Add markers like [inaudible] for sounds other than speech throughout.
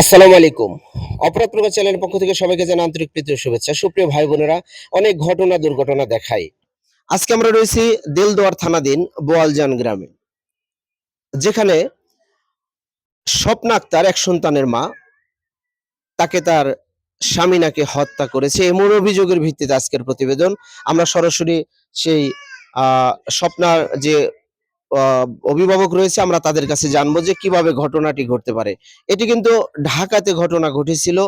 আসসালামু আলাইকুম। অপরাধ প্রকাশ চ্যানেলের পক্ষ থেকে সবাইকে জানা আন্তরিক প্রীতি শুভেচ্ছা। সুপ্রিয় ভাই বোনেরা অনেক ঘটনা দুর্ঘটনা দেখায় আজকে আমরা রয়েছি দেলদুয়ার থানাধীন বোয়ালজান গ্রামে, যেখানে স্বপ্না আক্তার এক সন্তানের মা, তাকে তার স্বামী নাকি হত্যা করেছে। এমন অভিযোগের ভিত্তিতে আজকের প্রতিবেদন। আমরা সরাসরি সেই, আহ, স্বপ্নার যে অভিভাবক রয়েছে, আমরা তাদের কাছে জানব যে কীভাবে ঘটনাটি ঘটতে পারে। এটি কিন্তু ঢাকাতে ঘটনা ঘটেছিল।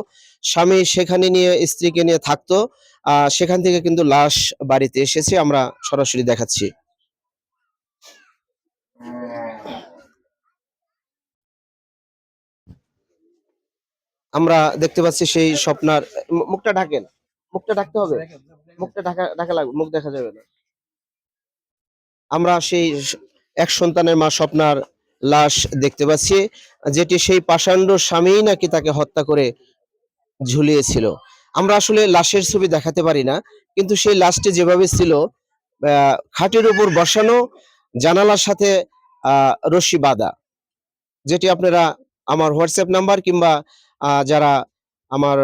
স্বামী সেখানে নিয়ে, স্ত্রীকে নিয়ে থাকতো সেখান থেকে কিন্তু লাশ বাড়িতে এসেছে। আমরা সরাসরি দেখাচ্ছি। আমরা দেখতে পাচ্ছি সেই স্বপ্নার মুখটা ঢাকেন। মুখটা ঢাকতে হবে? মুখটা ঢাকা ঢাকা লাগবে মুখ দেখা যাবে না। আমরা সেই এক সন্তানের মা স্বপ্নার লাশ দেখতে পাচ্ছি, যেটি সেই পাষাণ্ড স্বামী নাকি তাকে হত্যা করে ঝুলিয়েছিল। আমরা আসলে লাশের ছবি দেখাতে পারি না, কিন্তু সেই লাশটি যেভাবে ছিল খাটের উপর বসানো জানালার সাথে রশি বাঁধা, যেটি আপনারা আমার হোয়াটসঅ্যাপ নাম্বার কিংবা যারা আমার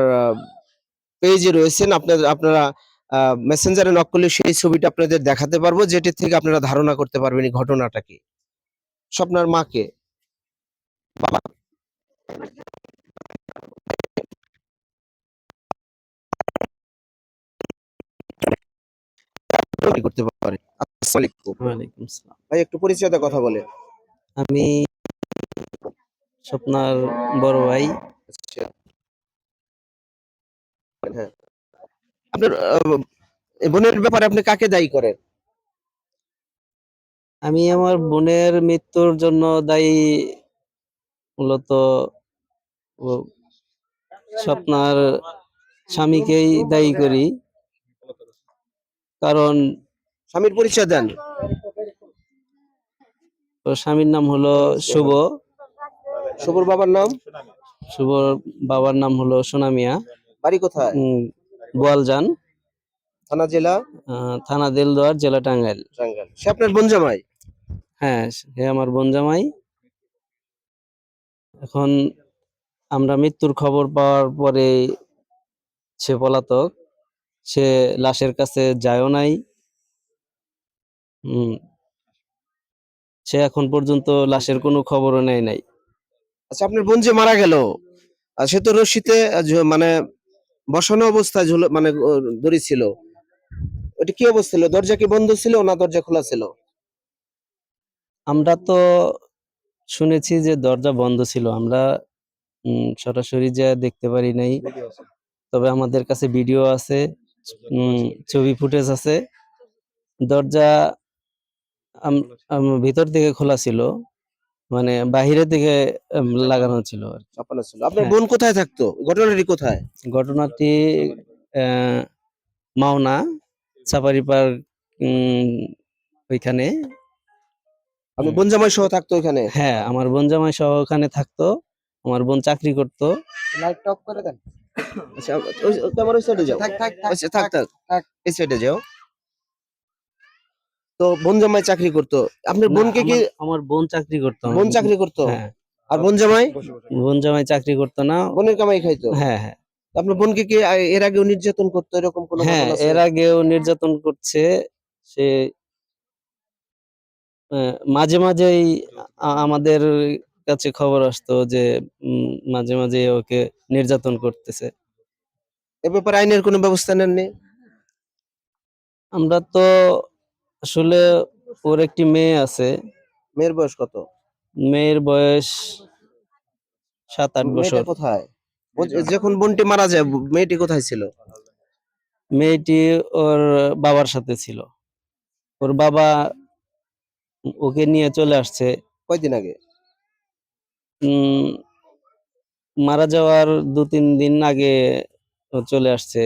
পেজে রয়েছেন, আপনাদের, আপনারা মেসেঞ্জারে নক করলে সেই ছবিটা আপনাদের দেখাতে পারব যেটি থেকে আপনারা ধারণা করতে পারবেন এই ঘটনাটা কি। স্বপ্নার মাকে। বাবা করতে পারে ভাই একটু পরিচয়টা কথা বলে আমি স্বপ্নার বড় ভাই। আচ্ছা। হ্যাঁ। আপনার বোনের ব্যাপারে আপনি কাকে দায়ী করেন? আমি আমার বোনের মৃত্যুর জন্য দায়ী মূলত স্বপ্নার স্বামীকেই দায়ী করি। কারণ স্বামীর পরিচয় দেন। স্বামীর নাম হলো শুভ। শুভর বাবার নাম? শুভর বাবার নাম হলো সোনামিয়া বাড়ি কোথায়? বোয়ালজান থানা জেলা? আহ, থানা দেলদুয়ার জেলা টাঙ্গাইল। টাঙ্গাইল। সে আপনার বোন জামাই? হ্যাঁ সে আমার বোন জামাই। এখন আমরা মৃত্যুর খবর পাওয়ার পরে সে পলাতক। সে লাশের কাছে যায়ও নাই। উম, সে এখন পর্যন্ত লাশের কোনো খবরও নেয় নাই। আচ্ছা আপনার বোন যে মারা গেল সে তো রশিতে মানে বসানো অবস্থায় ঝুল মানে দড়ি ছিল। ওটা কি অবস্থা ছিল? দরজা কি বন্ধ ছিল না দরজা খোলা ছিল? আমরা তো শুনেছি যে দরজা বন্ধ ছিল। আমরা সরাসরি যা দেখতে পারি নাই। তবে আমাদের কাছে ভিডিও আছে ছবি ফুটেজ আছে। দরজা ভিতর থেকে খোলা ছিল। মানে বাহিরের দিকে লাগানো ছিল চাপানো ছিল। আপনার হ্যাঁ। বোন কোথায় থাকতো? ঘটনাটি কোথায়? ঘটনাটি আহ, মাওনা সাফারি পার্ক ওইখানে। আপনি বোন জামাই সহ থাকতো ওখানে হ্যাঁ আমার বোন জামাই সহ ওখানে থাকতো। আমার বোন চাকরি করতো। লাইট অফ করে দেন। আচ্ছা ওই ক্যামেরা সাইডে যাও। আচ্ছা থাক থাক। এই সাইডে যাও। তো বোন জামাই চাকরি করতো। আপনার বোনকে কি আমার- বোন চাকরি করতো। বোন চাকরি করতো? হ্যাঁ। আর বোন জামাই? বোন জামাই চাকরি করতো না। বোনের কামাই খাইতো? হ্যাঁ হ্যাঁ। আপনার বোনকে কি এর আগেও নির্যাতন করতো এরকম কোনো হ্যাঁ এর আগেও নির্যাতন করছে। সে মাঝে মাঝেই আমাদের কাছে খবর আসতো যে মাঝে মাঝে ওকে নির্যাতন করতেছে। এ ব্যাপারে আইনের কোনো ব্যবস্থা নেননি? আমরা তো আসলে ওর একটি মেয়ে আছে। মেয়ের বয়স কত? মেয়ের বয়স সাত আট বছর। কোথায়? যখন বোনটি মারা যায় মেয়েটি কোথায় ছিল? মেয়েটি ওর বাবার সাথে ছিল। ওর বাবা ওকে নিয়ে চলে আসছে। কয়দিন আগে? উম, মারা যাওয়ার দু তিন দিন আগে চলে আসছে।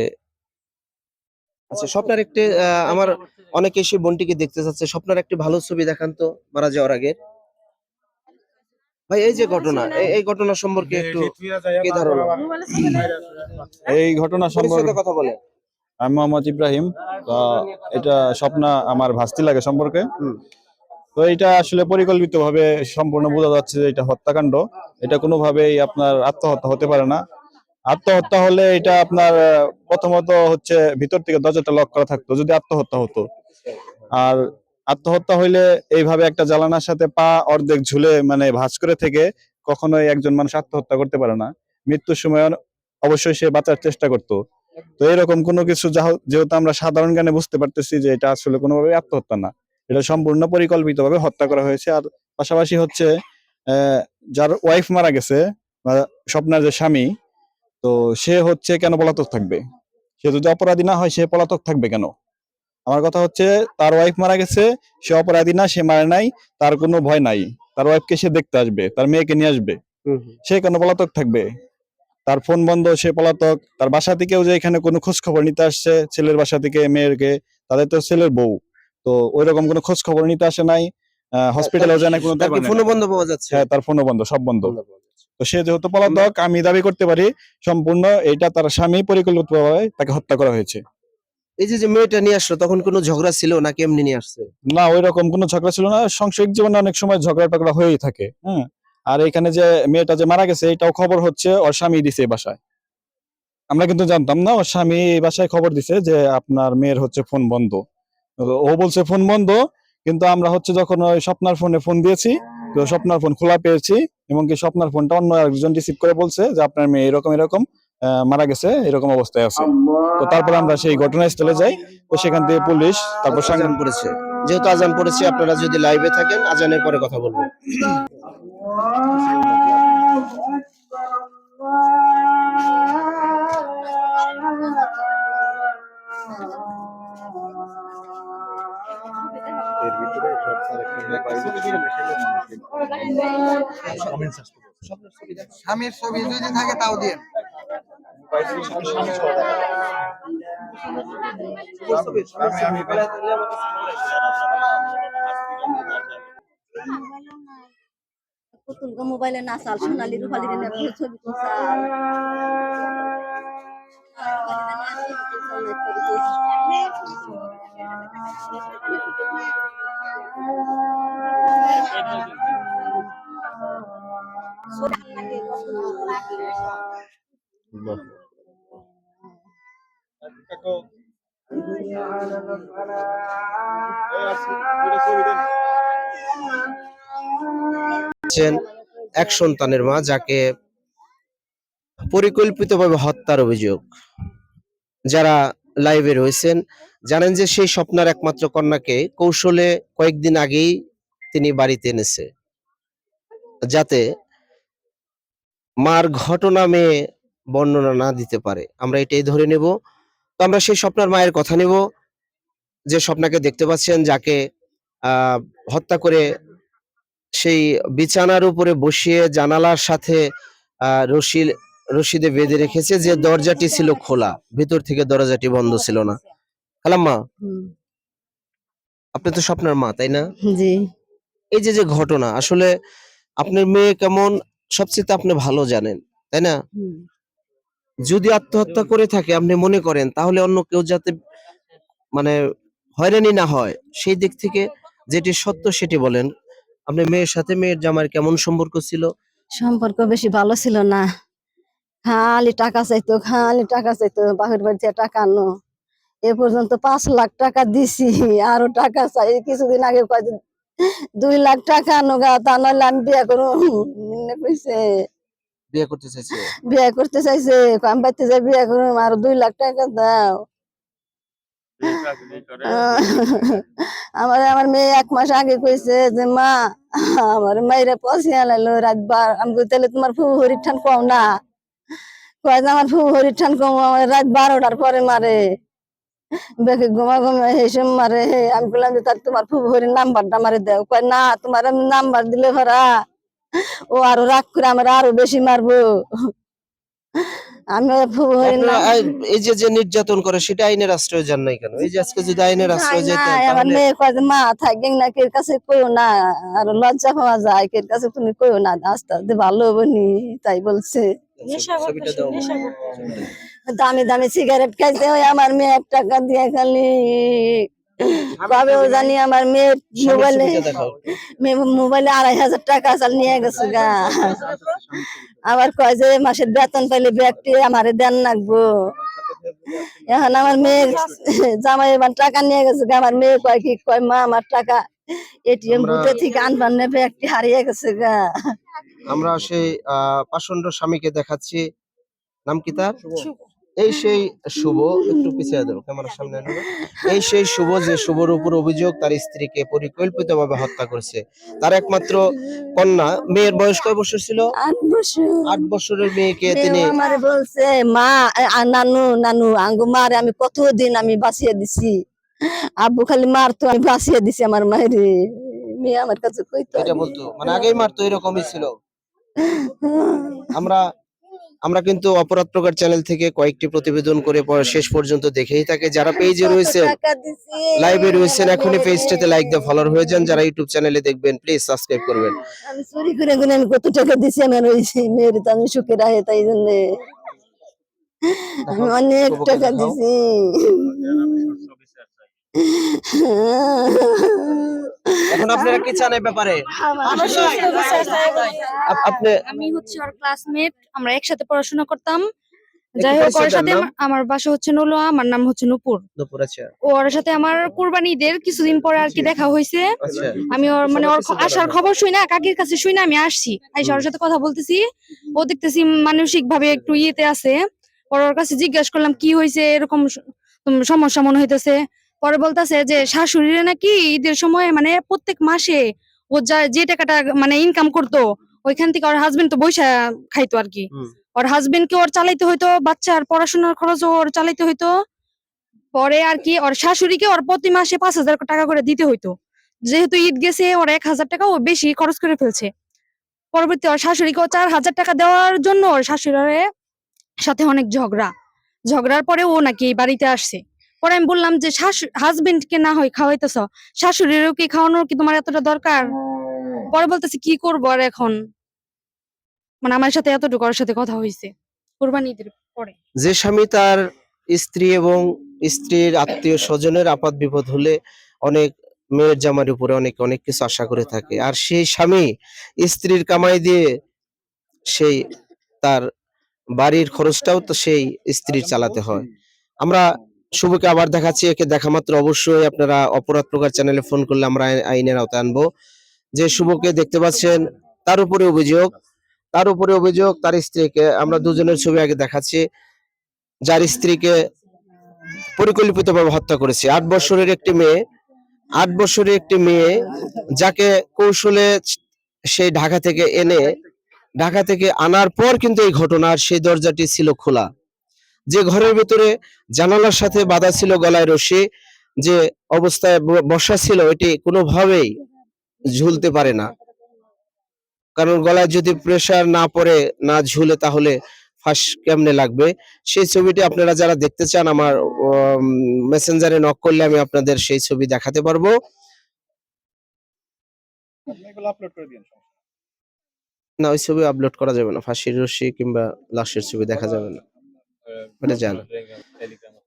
আচ্ছা স্বপ্নের একটি আহ, আমার অনেকে এসে বোনটিকে দেখতে চাচ্ছে স্বপ্নের একটি ভালো ছবি দেখান তো মারা যাওয়ার আগে ভাই এই যে ঘটনা এই- ঘটনা সম্পর্কে একটু কি ধারণা? এই ঘটনা সম্পর্কে কথা বলে। আমি মোহাম্মদ ইব্রাহিম। তো এটা স্বপ্না আমার ভাস্তি লাগে সম্পর্কে। তো তো এটা আসলে পরিকল্পিতভাবে সম্পূর্ণ বোঝা যাচ্ছে যে এটা হত্যাকাণ্ড। এটা কোনোভাবেই আপনার আত্মহত্যা হতে পারে না। আত্মহত্যা হলে এটা আপনার প্রথমত হচ্ছে ভিতর থেকে দরজাটা লক করা থাকতো, যদি আত্মহত্যা হতো। আর আত্মহত্যা হইলে এইভাবে একটা জ্বালানার সাথে পা অর্ধেক ঝুলে মানে ভাঁজ করে থেকে কখনোই একজন মানুষ আত্মহত্যা করতে পারে না। মৃত্যুর সময় অবশ্যই সে বাঁচার চেষ্টা করতো। তো এরকম কোনো কিছু যাহ- যেহেতু আমরা সাধারণ জ্ঞানে বুঝতে পারতেছি যে এটা আসলে কোনোভাবে আত্মহত্যা না, এটা সম্পূর্ণ পরিকল্পিতভাবে হত্যা করা হয়েছে। আর পাশাপাশি হচ্ছে যার ওয়াইফ মারা গেছে স্বপ্নার যে স্বামী তো সে হচ্ছে কেন পলাতক থাকবে? সে যদি অপরাধী না হয় সে পলাতক থাকবে কেন? আমার কথা হচ্ছে তার ওয়াইফ মারা গেছে সে অপরাধী না সে মারে নাই তার কোনো ভয় নাই। তার ওয়াইফকে সে দেখতে আসবে তার মেয়েকে নিয়ে আসবে। সে কেন পলাতক থাকবে? তার ফোন বন্ধ সে পলাতক। তার বাসা থেকেও যে এখানে কোনো খোঁজ খবর নিতে আসছে ছেলের বাসা থেকে মেয়েরকে তাদের তো ছেলের বউ। তো ওই রকম কোনো খোঁজ খবর নিতে আসে নাই হসপিটালেও যায় না কোনো ফোনও বন্ধ পাওয়া যাচ্ছে? হ্যাঁ তার ফোনও বন্ধ সব বন্ধ। তো সে যেহেতু পলাতক আমি দাবি করতে পারি সম্পূর্ণ এটা তার স্বামী পরিকল্পিতভাবে তাকে হত্যা করা হয়েছে। এই যে যে মেয়েটা নিয়ে আসলো তখন কোনো ঝগড়া ছিল নাকি এমনি নিয়ে আসছে? না ওই রকম কোনো ঝগড়া ছিল না। সাংসারিক জীবনে অনেক সময় ঝগড়া টগড়া হয়েই থাকে হ্যাঁ আর এখানে যে মেয়েটা যে মারা গেছে এটাও খবর হচ্ছে ওর স্বামী দিছে এই বাসায়। আমরা কিন্তু জানতাম না ওর স্বামী এই বাসায় খবর দিছে যে আপনার মেয়ের হচ্ছে ফোন বন্ধ। ও বলছে ফোন বন্ধ? কিন্তু আমরা হচ্ছে যখন ওই স্বপ্নার ফোনে ফোন দিয়েছি তো স্বপ্নার ফোন খোলা পেয়েছি এবং কি স্বপ্নার ফোনটা অন্য একজন রিসিভ করে বলছে যে আপনার মেয়ে এরকম এরকম আহ, মারা গেছে এরকম অবস্থায় আছে। তো তারপর আমরা সেই ঘটনাস্থলে যাই তো সেখান থেকে পুলিশ তারপর সাংবাদিক পড়েছে। যেহেতু আজান পড়েছে আপনারা যদি লাইভে থাকেন আজানের পরে কথা বলব। স্বামীর ছবি। যদি থাকে তাও দিয়ে। মোবাইলে না চাল সোনালি রূপালি ছবি এক সন্তানের মা যাকে পরিকল্পিতভাবে হত্যার অভিযোগ যারা লাইভে রয়েছেন জানেন যে সেই স্বপ্নার একমাত্র কন্যাকে কৌশলে কয়েকদিন আগেই তিনি বাড়িতে এনেছে। যাতে মার ঘটনা মেয়ে বর্ণনা না দিতে পারে। আমরা এটাই ধরে নেব। তো আমরা সেই স্বপ্নার মায়ের কথা নেব। যে স্বপ্নাকে দেখতে পাচ্ছেন, যাকে হত্যা করে সেই বিছানার উপরে বসিয়ে জানালার সাথে রশি রশিদে বেঁধে রেখেছে যে দরজাটি ছিল খোলা। ভিতর থেকে দরজাটি বন্ধ ছিল না। খালাম্মা আপনি তো স্বপ্নের মা তাই না? জি। এই যে যে ঘটনা আসলে আপনার মেয়ে কেমন সবচেয়ে আপনি ভালো জানেন তাই না? যদি আত্মহত্যা করে থাকে আপনি মনে করেন তাহলে অন্য কেউ যাতে মানে হয়রানি না হয় সেই দিক থেকে যেটি সত্য সেটি বলেন। আপনি মেয়ের সাথে মেয়ের জামার কেমন সম্পর্ক ছিল? সম্পর্ক বেশি ভালো ছিল না। খালি টাকা চাইতো খালি টাকা চাইতো বাপের বাড়িতে টাকা আনো এ পর্যন্ত পাঁচ লাখ টাকা দিছি আরও টাকা চাই। কিছুদিন আগে দুই লাখ টাকা আনো গা তা নইলে আমি বিয়ে করো কইছে বিয়ে করতে চাইছে? বিয়ে করতে চাইছে। কয় আমি বাড়িতে যাই বিয়ে করুম আর দুই লাখ টাকা দাও। আমার আমার মেয়ে এক মাস আগে কইছে যে মা আমার মাইরে পছিয়া লাইলো রাত বার আমি তাহলে তোমার ফুফু হরির ঠান কম না? কয় যে আমার ফুফু হরির ঠান কম আমার রাত বারোটার পরে মারে। বেকে ঘুমা ঘুমা হেসে মারে আমি বললাম যে তার তোমার ফুফু হরির নাম্বারটা মারে দেও। কয় না তোমার নাম্বার দিলে ভরা। ও আরও রাগ করে আমার আরও বেশি মারবো। আমি ফুফু হরির আপনারা নাম আই- এই যে যে নির্যাতন করে সেটা আইনের আশ্রয় যান নাই কেন? এই যে আজকে যদি আইনের আশ্রয় যেতেন আমার মেয়ে কয় যে মা থাকেন না কের কাছে কইও না আর লজ্জা পাওয়া যায় কের কাছে তুমি কইও না আস্তে আস্তে ভালো হবনি তাই বলছে। ছবিটা দাও। দামি দামি সিগারেট খাইছে ওই আমার মেয়ে এক টাকা দিয়ে খালি। কবে ও জানি আমার মেয়ের স্বামীর মোবাইলে মোবাইলে আড়াই হাজার টাকা চাল নিয়ে গেছে গা। আবার কয় যে মাসের বেতন পাইলে ব্যাগটি আমারে দেন লাগবো এখন আমার মেয়ে জামাই এবার টাকা নিয়ে গেছে গা। আমার মেয়ে কয় কি কয় মা আমার টাকা এটিএম বুথে থেকে আনবার নেবে ব্যাগটি হারিয়ে গেছে গা। আমরা সেই আহ পাষণ্ড স্বামীকে দেখাচ্ছি। নাম কি তার? এই সেই শুভ একটু পিছিয়ে দেবো ক্যামেরার সামনে এই সেই শুভ যে শুভর উপর অভিযোগ তার স্ত্রীকে পরিকল্পিতভাবে হত্যা করেছে। তার একমাত্র কন্যা মেয়ের বয়স কয় বছর ছিল? আট আট বছরের মেয়েকে তিনি বলছে মা নানু নানু আঙ্গু মারে আমি কতদিন আমি বাঁচিয়ে দিছি। আব্বু খালি মারতো আমি বাঁচিয়ে দিছি আমার মায়ের। মেয়ে আমার কাছে কইতো এটা বলতো মানে আগেই মারতো এরকমই ছিল। [laughs] আমরা আমরা কিন্তু অপরাধ প্রকার চ্যানেল থেকে কয়েকটি প্রতিবেদন করে পরে শেষ পর্যন্ত দেখেই থাকে। যারা পেজে কত রয়েছে টাকা দিছি, লাইভে রয়েছেন এখনই। পেজটাতে লাইক দিয়ে ফলোয়ার হয়ে যান। যারা ইউটিউব চ্যানেলে দেখবেন প্লিজ সাবস্ক্রাইব করবেন। আমি চুরি করে করে আমি কত টাকা দিছি? আমার ওই মেয়ের তো আমি সুখে রাখে তাই জন্য। আমি অনেক টাকা। দিছি। [laughs] এখন আপনারা কি চান এই ব্যাপারে? আপনি আমি হচ্ছে ওর ক্লাসমেট আমরা একসাথে পড়াশোনা করতাম। যাই হোক ওর সাথে আমার- বাসা হচ্ছে নলোয়া আমার নাম হচ্ছে নুপুর। দুপুর আচ্ছা। ওর সাথে আমার কুরবানি ঈদের কিছুদিন পরে আর কি দেখা হয়েছে। আচ্ছা। আমি ওর মানে ওর আসার খবর শুই না কাকির কাছে শুই না আমি আসছি। আইসা ওর সাথে কথা বলতেছি। ও দেখতেছি মানসিক ভাবে একটু ইয়েতে আছে। ওর কাছে জিজ্ঞাসা করলাম কি হয়েছে? এরকম সমস্যা মনে হইতেছে? পরে বলতেছে যে শাশুড়িরা নাকি ঈদের সময় মানে প্রত্যেক মাসে ও যা যে টাকাটা মানে ইনকাম করতো ওইখান থেকে ওর হাজবেন্ড তো বৈশা খাইতো আর কি ওর হাজবেন্ড কে ওর চালাইতে হইতো বাচ্চার পড়াশোনার খরচ ওর চালাইতে হইতো। পরে আর কি ওর শাশুড়িকে ওর প্রতি মাসে পাঁচ হাজার টাকা করে দিতে হইতো। যেহেতু ঈদ গেছে ওর এক হাজার টাকা ও বেশি খরচ করে ফেলছে। পরবর্তী ওর শাশুড়িকে ও চার হাজার টাকা দেওয়ার জন্য ওর শাশুড়ের সাথে অনেক ঝগড়া। ঝগড়ার পরে ও নাকি বাড়িতে আসছে। পরে আমি বললাম যে হাজবেন্ড কে না হয় খাওয়াইতেছ? শাশুড়িরও কি খাওয়ানোর কি তোমার এতটা দরকার? পরে বলতেছি, কি করব আর এখন? মানে আমার সাথে এতটুকু ওর সাথে কথা হয়েছে কোরবানি ঈদের পরে। যে স্বামী তার স্ত্রী এবং স্ত্রীর আত্মীয় স্বজনের আপাত বিপদ হলে অনেক মেয়ের জামার উপরে অনেক অনেক কিছু আশা করে থাকে। আর সেই স্বামী স্ত্রীর কামাই দিয়ে সেই তার বাড়ির খরচটাও তো সেই স্ত্রীর চালাতে হয়। আমরা শুভকে আবার দেখাচ্ছি, একে দেখা মাত্র। অবশ্যই আপনারা অপরাধ প্রকার চ্যানেলে ফোন করলে আমরা আইনের আওতায় আনব। যে শুভকে দেখতে পাচ্ছেন, তার উপরে অভিযোগ, তার উপরে অভিযোগ, তার স্ত্রীকে, আমরা দুজনের ছবি আগে দেখাচ্ছি। যার স্ত্রীকে পরিকল্পিতভাবে হত্যা করেছে। আট বছরের একটি মেয়ে, আট বছরের একটি মেয়ে যাকে কৌশলে সেই ঢাকা থেকে এনে, ঢাকা থেকে আনার পর কিন্তু এই ঘটনার সেই দরজাটি ছিল খোলা। যে ঘরের ভিতরে জানালার সাথে বাঁধা ছিল গলায় রশি, যে অবস্থায় বসা ছিল, এটি কোনোভাবেই ঝুলতে পারে না। কারণ গলায় যদি প্রেসার না পড়ে, না ঝুলে, তাহলে ফাঁস কেমনে লাগবে? সেই ছবিটি আপনারা যারা দেখতে চান, আমার মেসেঞ্জারে নক করলে আমি আপনাদের সেই ছবি দেখাতে পারব। না, ওই ছবি আপলোড করা যাবে না। ফাঁসির রশি কিংবা লাশের ছবি দেখা যাবে না। ওটা জানা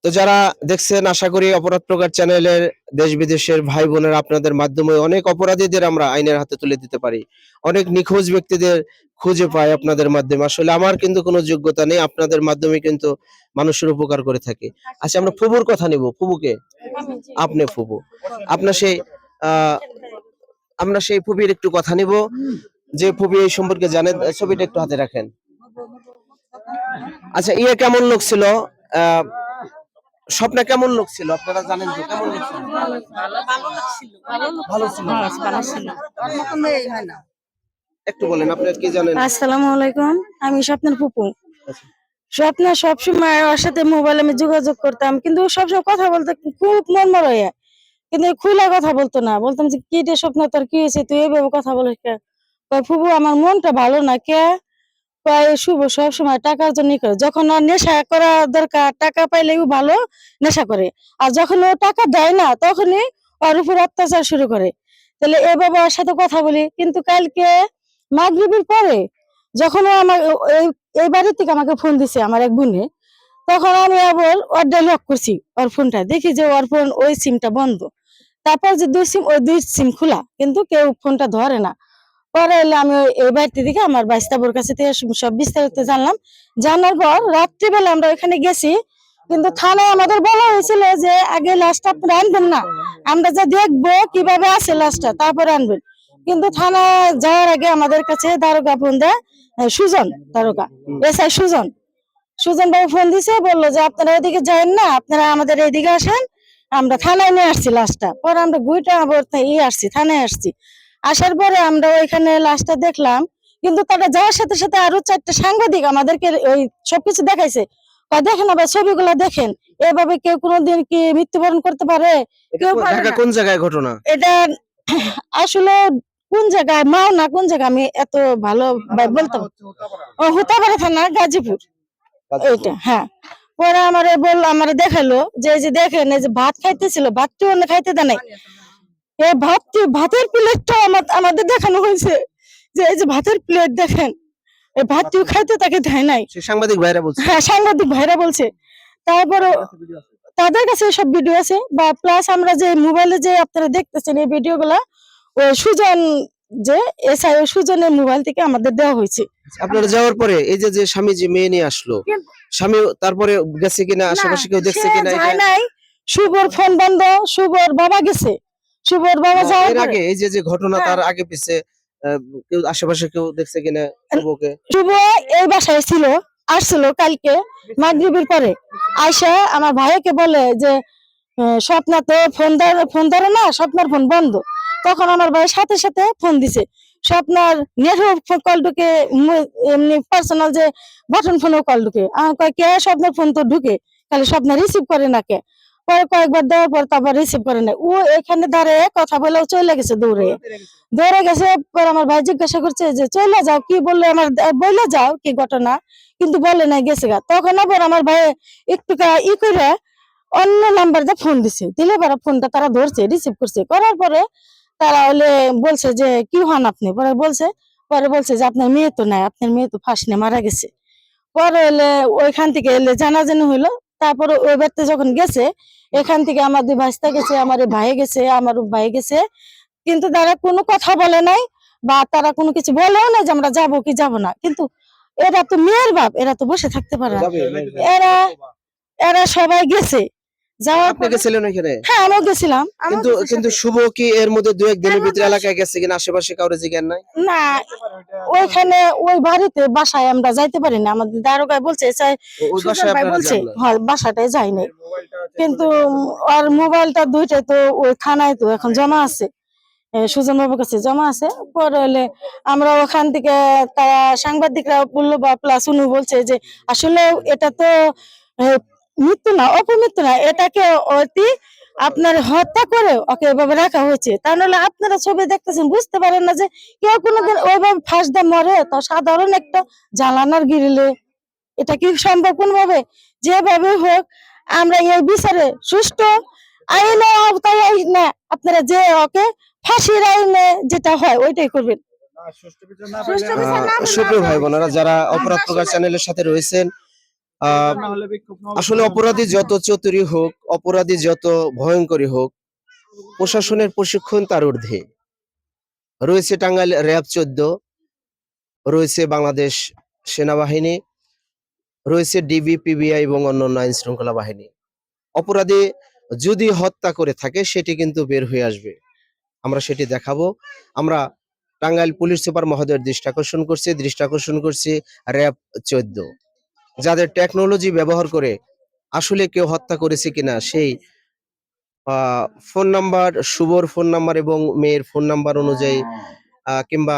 তো যারা দেখছেন আশা করি অপরাধ প্রকার চ্যানেলের দেশ বিদেশের ভাই বোনের আপনাদের মাধ্যমে অনেক অপরাধীদের আমরা আইনের হাতে তুলে দিতে পারি। অনেক নিখোঁজ ব্যক্তিদের খুঁজে পাই আপনাদের মাধ্যমে। আসলে আমার কিন্তু কোনো যোগ্যতা নেই আপনাদের মাধ্যমে কিন্তু মানুষের উপকার করে থাকি। আচ্ছা আমরা ফুবুর কথা নিব। ফুবুকে? আপনি ফুবু। আপনার সেই আহ আমরা সেই ফুবির একটু কথা নিব। যে ফুবি এই সম্পর্কে জানেন ছবিটা একটু হাতে রাখেন। আচ্ছা ইয়ে কেমন লোক ছিল? আহ, স্বপ্নে কেমন লোক ছিল? আপনারা জানেন তো কেমন লোক ছিল? ভালো ছিল। একটু বলেন আপনারা কি জানেন? আসসালামু আলাইকুম আমি স্বপ্নের ফুপু। স্বপ্ন সবসময় ওর সাথে মোবাইলে আমি যোগাযোগ করতাম কিন্তু সবসময় কথা বলতে খুব মনমর হয়ে কিন্তু খুলে কথা বলতো না বলতাম যে কি রে স্বপ্ন তোর কি হয়েছে? তুই এইভাবে কথা বলিস ফুপু আমার মনটা ভালো না কে? কয় শুভ সবসময় টাকার জন্য করে। যখন নেশা করা দরকার, টাকা পাইলে ভালো নেশা করে। আর যখন ও টাকা দেয় না, তখনই ওর উপর অত্যাচার শুরু করে। তাহলে এভাবে ওর সাথে কথা বলি। কিন্তু কালকে মাগরিবের পরে যখন ও আমার এই বাড়ির থেকে আমাকে ফোন দিছে আমার এক বোনে, তখন আমি আবার ওর লক করছি ওর ফোনটা দেখি যে ওর ফোন ওই সিমটা বন্ধ। তারপর যে দুই সিম ওই দুই সিম খোলা, কিন্তু কেউ ফোনটা ধরে না। পরে এলে আমি এই বাড়িতে দিকে আমার বাইস্তাবুর কাছে থেকে সব- বিস্তারিত জানলাম। জানার পর রাত্রিবেলা আমরা ওখানে গেছি। কিন্তু থানায় আমাদের বলা হয়েছিল যে, আগে লাশটা আপনারা আনবেন না। আমরা যা দেখব কীভাবে আছে লাশটা তারপরে আনবেন। কিন্তু থানায় যাওয়ার আগে আমাদের কাছে দারোগা ফোন দেয় সুজন দারোগা, এসআই সুজন। সুজন বাবু ফোন দিছে, বলল যে, আপনারা এদিকে যাবেন না, আপনারা আমাদের এদিকে আসেন, আমরা থানায় নিয়ে আসছি লাশটা পরে আমরা গুইটা আবার ই আসছি, থানায় আসছি। আসার পরে আমরা ওইখানে লাশটা দেখলাম। কিন্তু তারা যাওয়ার সাথে সাথে আরও চারটে সাংবাদিক আমাদেরকে ওই সবকিছু দেখাইছে। দেখেন আবার ছবিগুলো দেখেন। এভাবে কেউ কোনোদিন কি মৃত্যুবরণ করতে পারে? কেউ কোন- জায়গায় ঘটনা? এটা আসলে কোন জায়গায়? মাও না কোন জায়গা আমি এত ভালো বা- বলতে ও হুতাবাড়ি থানা গাজীপুর। এইটা হ্যাঁ। পরে আমারে বলল আমারে দেখাল যে যে দেখেন এই যে ভাত খাইতেছিল। ভাতটি অন্য খাইতে দেয় নাই। এই ভাতের প্লেটটা আমাদের দেখানো হয়েছে। যে এই যে ভাতের প্লেট দেখেন এই ভাতটিও খাইতে তাকে দেয় নাই। সাংবাদিক ভাইরা বলছে। হ্যাঁ সাংবাদিক ভাইরা বলছে। তারপর তাদের কাছে সব ভিডিও আছে বা প্লাস আমরা যে মোবাইলে যে আপনারা দেখতেছেন এই ভিডিও গুলা ওই সুজন যে এসআই সুজনের মোবাইল থেকে আমাদের দেওয়া হয়েছে। আপনারা যাওয়ার পরে এই যে যে স্বামী যে মেয়ে নিয়ে আসলো স্বামী তারপরে গেছে কিনা আশেপাশে কেউ দেখছে কিনা নাই। শুভর ফোন বন্ধ শুভর বাবা গেছে। শুভর বাবা যাওয়ার এর পরে আগে এই যে যে ঘটনা হ্যাঁ। তার আগে পিছে কেউ আশেপাশে কেউ দেখছে কিনা শুভকে? শুভ এই বাসায় ছিল আসছিল কালকে মাগরিবের পরে। আয়সা আমার ভাইকে বলে যে স্বপ্না তো ফোন ধরে ফোন ধরে না স্বপ্নার ফোন বন্ধ। তখন আমার ভাই সাথে সাথে ফোন দিছে। স্বপ্নার নেটওয়ার্ক কল ঢুকে এমনি পার্সোনাল যে বাটন ফোনও কল ঢুকে। আমার কয় কে? স্বপ্নের ফোন তো ঢুকে। তাহলে স্বপ্ন রিসিভ করে না কে? পরে কয়েকবার দেওয়ার পর তারপর রিসিভ করে না ও এখানে দাঁড়িয়ে কথা বলে চলে গেছে দৌড়ে দৌড়ে গেছে। পর আমার ভাই জিজ্ঞাসা করছে যে চলে যাও কি বলল আমার বলে যাও কি ঘটনা? কিন্তু বলে না গেছে গা। তখন আবার আমার ভাই একটু ই করে অন্য নাম্বার দিয়ে ফোন দিছে। দিলে পরে ফোনটা তারা ধরছে রিসিভ করছে। করার পরে তারা হলে বলছে যে কি হন আপনি? পরে বলছে পরে বলছে যে আপনার মেয়ে তো নাই আপনার মেয়ে তো ফাঁস নিয়ে মারা গেছে। পরে এলে ওইখান থেকে এলে জানাজানি হইল। তারপরে ওই বাড়িতে যখন গেছে এখান থেকে আমার দুই ভাইস্তা গেছে আমার ভাই গেছে আমার ভাই গেছে। কিন্তু তারা কোনো কথা বলে নাই বা তারা কোনো কিছু বলেও না যে আমরা যাব কি যাব না। কিন্তু এরা তো মেয়ের বাপ এরা তো বসে থাকতে পারে না। এরা এরা সবাই গেছে। যাওয়ার পরে গেছিলেন ওইখানে? হ্যাঁ আমিও গেছিলাম। কিন্তু কিন্তু শুভ কি এর মধ্যে দু একদিনের ভিতরে এলাকায় গেছে কিনা? আশেপাশে কাউরে জিজ্ঞান নাই? না ওইখানে ওই বাড়িতে বাসায় আমরা যাইতে পারি না। আমাদের দারোগায় বলছে চাই বলছে হ্যাঁ বাসাটায় যাই নাই। কিন্তু ওর মোবাইলটা দুইটাই তো ওই থানায় তো এখন জমা আছে। সুজন বাবুর কাছে জমা আছে। পরে হলে আমরা ওখান থেকে তারা সাংবাদিকরা বলল বা প্লাস উনি বলছে যে আসলে এটা তো মৃত্যু না অপমৃত্যু না এটাকে অতি আপনার হত্যা করে ওকে এভাবে রাখা হয়েছে। তা নাহলে আপনারা ছবি দেখতেছেন বুঝতে পারেন না যে কেউ কোনোদিন ওইভাবে ফাঁস দিয়ে মরে তো সাধারণ একটা জ্বালানার গিরিলে এটা কি সম্ভব কোনোভাবে? যেভাবে হোক আমরা এই বিচারে সুষ্ঠু আইনে আওতায় না আপনারা যে ওকে ফাঁসির আইনে যেটা হয় ওইটাই করবেন। সুষ্ঠু বিচার না হলে সুপ্রিয় ভাই বোনেরা যারা অপরাধ প্রকাশ চ্যানেলের সাথে রয়েছেন আসলে অপরাধী যত চতুরী হোক অপরাধী যত ভয়ঙ্করী হোক প্রশাসনের প্রশিক্ষণ তার ঊর্ধ্বে। রয়েছে টাঙ্গাইল র্যাব চোদ্দ রয়েছে বাংলাদেশ সেনাবাহিনী রয়েছে ডিবি পিবিআই এবং অন্যান্য আইন শৃঙ্খলা বাহিনী। অপরাধী যদি হত্যা করে থাকে সেটি কিন্তু বের হয়ে আসবে। আমরা সেটি দেখাবো। আমরা টাঙ্গাইল পুলিশ সুপার মহোদয়ের দৃষ্টি আকর্ষণ করছি দৃষ্টি আকর্ষণ করছি র্যাব চোদ্দ। যাদের টেকনোলজি ব্যবহার করে আসলে কেউ হত্যা করেছে কিনা, সেই ফোন নাম্বার শুভর ফোন নাম্বার এবং মেয়ের ফোন নাম্বার অনুযায়ী কিংবা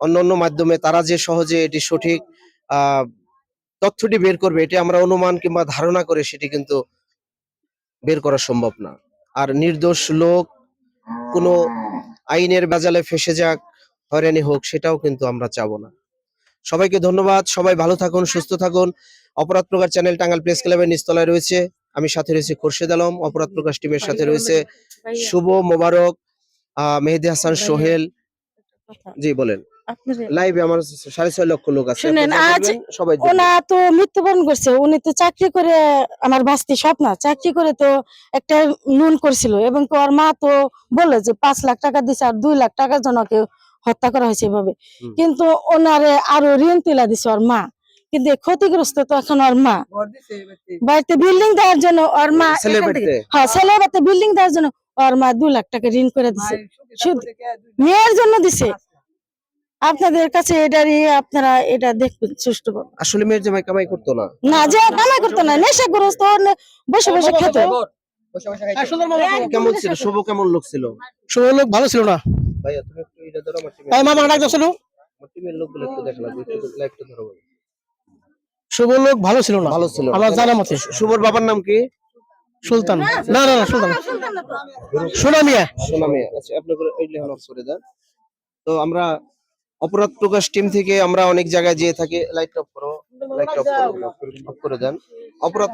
অন্যান্য মাধ্যমে তারা যে সহজে এটি সঠিক তথ্যটি বের করবে, এটি আমরা অনুমান কিংবা ধারণা করে সেটি কিন্তু বের করা সম্ভব না। আর নির্দোষ লোক কোনো আইনের বেজালে ফেসে যাক, হয়রানি হোক, সেটাও কিন্তু আমরা চাবো না। সবাইকে ধন্যবাদ। সবাই ভালো থাকুন সুস্থ থাকুন। অপরাধ প্রকাশ চ্যানেল টাঙ্গাল প্রেস ক্লাবের নিচতলায় রয়েছে। আমি সাথে রয়েছে খোরশেদ আলম। অপরাধ প্রকাশ টিমের সাথে রয়েছে শুভ মোবারক মেহেদি হাসান সোহেল। জি বলেন। লাইভে আমার সাড়ে ছয় লক্ষ লোক আছে। শুনেন, আজ সবাই দেখবে। ওনা তো মৃত্যুবরণ করছে। উনি তো চাকরি করে আমার স্বপ্ন চাকরি করে তো একটা লোন করছিল। এবং ওর মা তো বলে যে পাঁচ লাখ টাকা দিছে আর দুই লাখ টাকার জন্য ওকে হত্যা করা হয়েছে এভাবে। কিন্তু ওনারে আরও ঋণ তুলা দিছে ওর মা। কিন্তু ক্ষতিগ্রস্ত তো এখন ওর মা। বাড়িতে বিল্ডিং দেওয়ার জন্য ওর মা হ্যাঁ ছেলে বাড়িতে বিল্ডিং দেওয়ার জন্য ওর মা দু লাখ টাকা ঋণ করে দিছে। শুধু মেয়ের জন্য দিছে। আপনাদের কাছে এটারই আপনারা এটা দেখবেন সুষ্ঠুভাবে আসলে মেয়ের জামাই কামাই করতো না। না যে কামাই করতো না নেশাগ্রস্ত বসে বসে খেত। কেমন ছিল? শুভ কেমন লোক ছিল? শুভ লোক ভালো ছিল না। ভাইয়া তুমি একটু এটা ধরো আমার টিমের তাই মামা ডাক ছিল আমার টিমের লোকগুলো একটু দেখা লাগবে একটু লাইভটা ধরো ভাই। শুভ লোক ভালো ছিল না? ভালো ছিল। আমার জানা মতে। শুভর বাবার নাম কি? সুলতান। না না না সুলতান। সোনা মিয়া। আচ্ছা আপনি করে দেন। তো আমরা অপরাধ প্রকাশ টিম থেকে আমরা অনেক জায়গায় যেয়ে থাকি। লাইট অফ করো লাইট অফ করো অফ করে দেন। অপরাধ